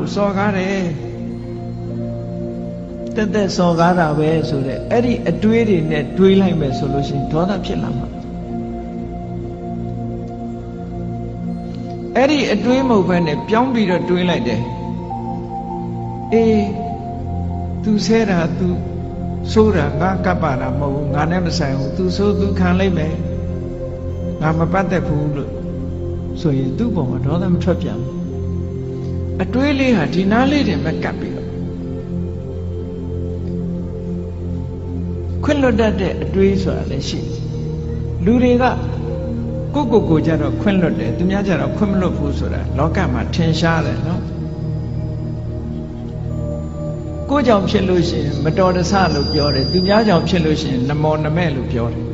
ကိုစော်ကားတယ်တက်တက်စော်ကားတာပဲဆိုတဲ့အဲ့ဒီအတွေးတွေနဲ့တွေးလိုက်မယ်ဆိုလို့ရှိရင်ဒေါသဖြစ်လာမှာအဲ့ဒီအတွေးမဟုတ်ဘဲနဲ့ပြောင်းပြီးတော့တွေးလိုက်တယ်အေး तू ဆဲတာ तू ဆိုးတာငါကပ်ပါတာမဟုတ်ဘူးငါနဲ့မဆိုင်ဘူး तू ဆိုး तू ခံလိုက်မယ်ငါမပတ်သက်ဘူးလို့ဆိုရင်သူ့ပုံမှာဒေါသမထွက်ပြန်ဘူး အတွေးလေးဟာဒီနားလေးတွေပဲကပ်ပြီးတော့ခွင့်လွတ်တတ်တဲ့အတွေးဆိုတာလည်းရှိတယ်လူတွေကကိုယ့်ကိုယ်ကိုယ်ကြတော့ခွင့်လွတ်တယ်သူများကြတော့ခွင့်မလွတ်ဘူးဆိုတာလောကမှာထင်ရှားတယ်နော်ကိုယ်ကြောင့်ဖြစ်လို့ရှိရင်မတော်တဆလို့ပြောတယ်သူများကြောင့်ဖြစ်လို့ရှိရင်နမောနမဲ့လို့ပြောတယ်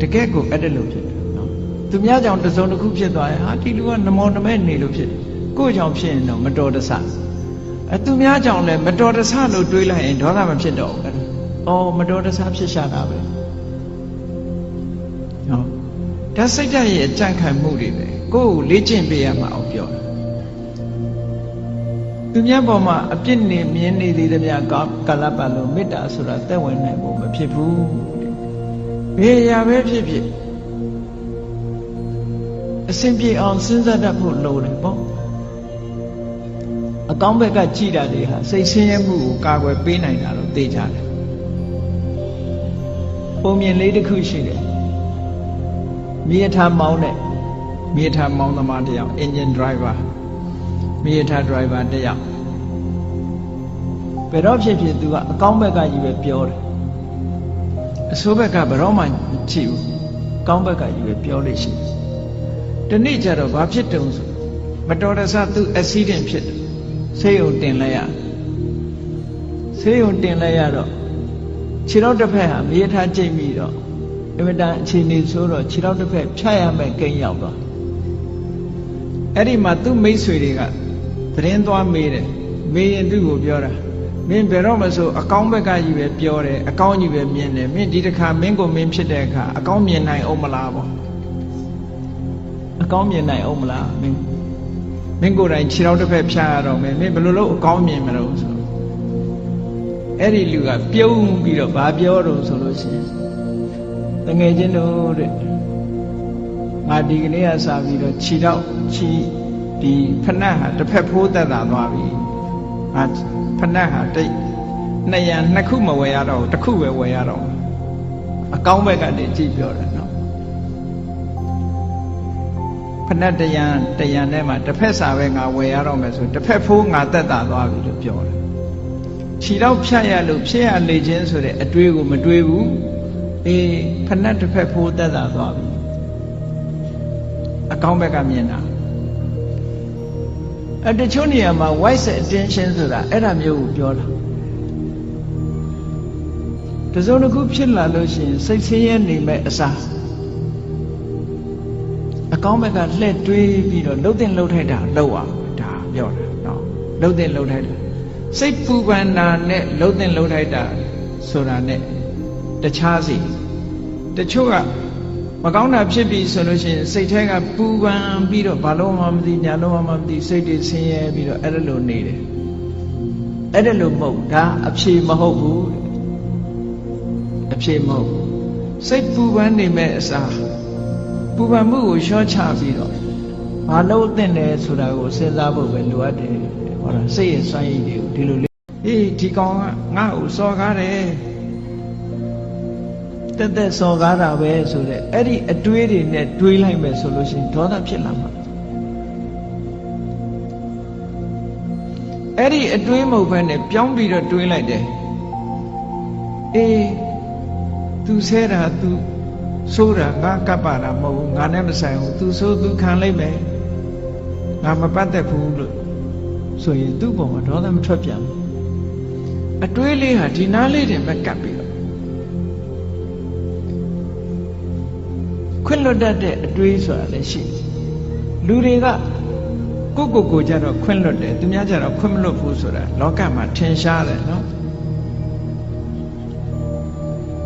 တကယ်ကိုအဲ့ဒါလို့ဖြစ်တယ်နော် သူများကြောင့်တစ်စုံတစ်ခုဖြစ်သွားရင်ဟာဒီလူကနမောနမဲ့နေလို့ဖြစ်တယ်ကိုယ်ကြောင့်ဖြစ်ရင်တော့မတော်တဆအဲသူများကြောင့်လည်းမတော်တဆလို့တွေးလိုက်ရင်ဒေါသမဖြစ်တော့ဘူးအဲ့ဒါအော်မတော်တဆဖြစ်ရှာတာပဲနော်ဒါစိတ်ဓာတ်ရဲ့အကြံခံမှုတွေပဲကိုယ့်ကိုလေ့ကျင့်ပေးရမှာအောင်ပြောတာသူများပေါ်မှာအပြစ်နေမြင်နေသေးသမျှကာကာလပတ်လုံးမေတ္တာဆိုတာသက်ဝင်နိုင်ဖို့မဖြစ်ဘူးဘယ်ရာပဲဖြစ်ဖြစ် အစဉ်ပြေအောင်စဉ်းစားတတ်ဖို့လိုတယ်ပေါ့အကောင်းဘက်ကကြည်တာတွေဟာစိတ်ဆင်းရဲမှုကိုကာကွယ်ပေးနိုင်တာလို့သိကြတယ်ပုံမြင်လေးတစ်ခုရှိတယ်မြေထားမောင်းတဲ့မြေထားမောင်းသမားတစ်ယောက် engine driver မြေထား driver တစ်ယောက်ဘယ်တော့ဖြစ်ဖြစ်သူကအကောင်းဘက်ကကြီးပဲပြောတယ်အဆိုးဘက်ကဘယ်တော့မှကြည့်ဘူးကောင်းဘက်ကကြီးပဲပြောလို့ရှိတယ် ဒီနေ့ကျတော့ဘာဖြစ်တုံးဆိုမတော်တဆသူ accident ဖြစ်တယ်ဆေးရုံတင်လိုက်ရဆေးရုံတင်လိုက်ရတော့ခြေထောက်တစ်ဖက်ဟာမြေထားကျိတ်ပြီးတော့အမတန်အခြေအနေဆိုတော့ခြေထောက်တစ်ဖက်ဖြတ်ရမယ်ကိန်းရောက်သွားအဲ့ဒီမှာသူ့မိတ်ဆွေတွေကသတင်းသွားမေးတယ်မေးရင်သူ့ကိုပြောတာမင်းဘယ်တော့မှဆိုအကောင်းဘက်ကကြီးပဲပြောတယ်အကောင်းကြီးပဲမြင်တယ်မင်းဒီတစ်ခါမင်းကိုမင်းဖြစ်တဲ့အခါအကောင်းမြင်နိုင်အောင်မလားပေါ့အ ကောင်းမြင်နိုင်အောင်မလားမင်းမင်းကိုယ်တိုင်ခြေထောက်တစ်ဖက်ဖြတ်ရတော့မယ်မင်းဘယ်လိုလုပ်အကောင်းမြင်မလို့ဆိုအဲ့ဒီလူကပြုံးပြီးတော့ဗာပြောတော့ဆိုလို့ရှိရင်တငယ်ချင်းတို့တဲ့ငါဒီကနေ့ကစပြီးတော့ခြေထောက်ခြေဒီဖဏတ်ဟာတစ်ဖက်ဖိုးသက်သာသွားပြီငါဖဏတ်ဟာတိတ်နှစ်ရံနှစ်ခုမဝယ်ရတော့တစ်ခုပဲဝယ်ရတော့အကောင်းဘက်ကနေကြည့်ပြောတယ်နော် ဖဏတ်တရံတရံထဲမှာတစ်ဖက်စာပဲငါဝယ်ရတော့မယ်ဆိုတစ်ဖက်ဖိုးငါသက်သာသွားပြီလို့ပြောတယ်ခြေတော့ဖြတ်ရလို့ဖြစ်ရလေခြင်းဆိုတဲ့အတွေးကိုမတွေးဘူးအေးဖဏတ်တစ်ဖက်ဖိုးသက်သာသွားပြီအကောင်းဘက်ကမြင်တာအတချို့နေရာမှာ wise attention ဆိုတာအဲ့ဒါမျိုးကိုပြောတာတစုံတစ်ခုဖြစ်လာလို့ရှိရင်စိတ်ဆင်းရဲနေမဲ့အစား အကောင်းဘက်ကလှည့်တွေးပြီးတော့လှုပ်တဲ့လှုပ်ထိုက်တာလှုပ်အောင်ဒါပြောတာနော်လှုပ်တဲ့လှုပ်ထိုက်တာစိတ်ပူပန်တာနဲ့လှုပ်တဲ့လှုပ်ထိုက်တာဆိုတာနဲ့တခြားစီတချို့ကမကောင်းတာဖြစ်ပြီဆိုလို့ရှိရင်စိတ်ထဲကပူပန်ပြီးတော့ဘာလို့မှမသိညာလို့မှမသိစိတ်တွေဆင်းရဲပြီးတော့အဲ့ဒါလိုနေတယ်အဲ့ဒါလိုမဟုတ်ဒါအဖြေမဟုတ်ဘူးအဖြေမဟုတ်စိတ်ပူပန်နေမဲ့အစား ပူပန်မှုကိုလျှော့ချပြီးတော့ဘာလို့သင့်တယ်ဆိုတာကိုစဉ်းစားဖို့ပဲလိုအပ်တယ်ဟောတာစိတ်ရဲ့စွမ်းရည်တွေကိုဒီလိုလေးအေးဒီကောင်ကငါ့ကိုစော်ကားတယ်တက်တက်စော်ကားတာပဲဆိုတဲ့အဲ့ဒီအတွေးတွေနဲ့တွေးလိုက်မယ်ဆိုလို့ရှိရင်ဒေါသဖြစ်လာမှာအဲ့ဒီအတွေးမဟုတ်ဘဲနဲ့ပြောင်းပြီးတော့တွေးလိုက်တယ်အေး तू ဆဲတာ तू ဆိုးတာငါကပ်ပါတာမဟုတ်ဘူးငါနဲ့မဆိုင်ဘူး तू ဆိုး तू ခံလိုက်မယ်ငါမပတ်သက်ဘူးလို့ဆိုရင်သူ့ပုံမှာဒေါသမထွက်ပြန်ဘူးအတွေးလေးဟာဒီနားလေးတွေပဲကပ်ပြီးတော့ခွင့်လွတ်တတ်တဲ့အတွေးဆိုတာလည်းရှိတယ်လူတွေကကိုယ့်ကိုယ်ကိုကြတော့ခွင့်လွတ်တယ်သူများကြတော့ခွင့်မလွတ်ဘူးဆိုတာလောကမှာထင်ရှားတယ်နော်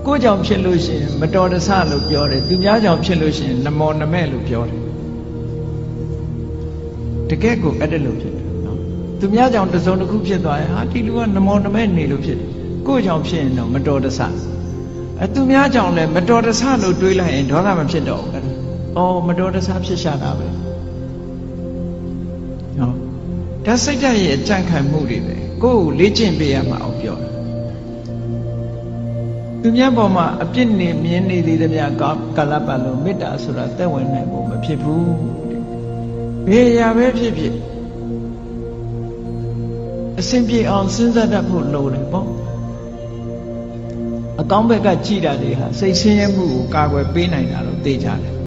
ကိုယ်ကြောင့်ဖြစ်လို့ရှိရင်မတော်တဆလို့ပြောတယ်သူများကြောင့်ဖြစ်လို့ရှိရင်နမောနမဲ့လို့ပြောတယ်တတကယ့်ကိုအဲ့ဒါလို့ဖြစ်တယ်နော်သူများကြောင့်တစ်စုံတစ်ခုဖြစ်သွားရင်ဟာဒီလူကနမောနမဲနေလို့ဖြစ်တယ်ကိုယ့်ကြောင့်ဖြစ်ရင်တော့မတော်တဆအဲသူများကြောင့်လည်းမတော်တဆလို့တွေးလိုက်ရင်ဒေါသမဖြစ်တော့ဘူးအဲ့ဒါအော်မတော်တဆဖြစ်ရှာတာပဲနော်ဒါစိတ်ဓာတ်ရဲ့အကြံခံမှုတွေပဲကိုယ့်ကိုလေ့ကျင့်ပေးရမှာအောင်ပြောတာ သူများပေါ်မှာအပြစ်နေမြင်နေသေးသမျှကာကာလပတ်လုံးမေတ္တာဆိုတာသက်ဝင်နိုင်ဖို့မဖြစ်ဘူးဘယ်ရာပဲဖြစ်ဖြစ်အစဉ်ပြေအောင်စဉ်းစားတတ်ဖို့လိုတယ်ပေါ့အကောင်းဘက်ကကြည်တာတွေဟာစိတ်ဆင်းရဲမှုကိုကာကွယ်ပေးနိုင်တာလို့သိကြတယ်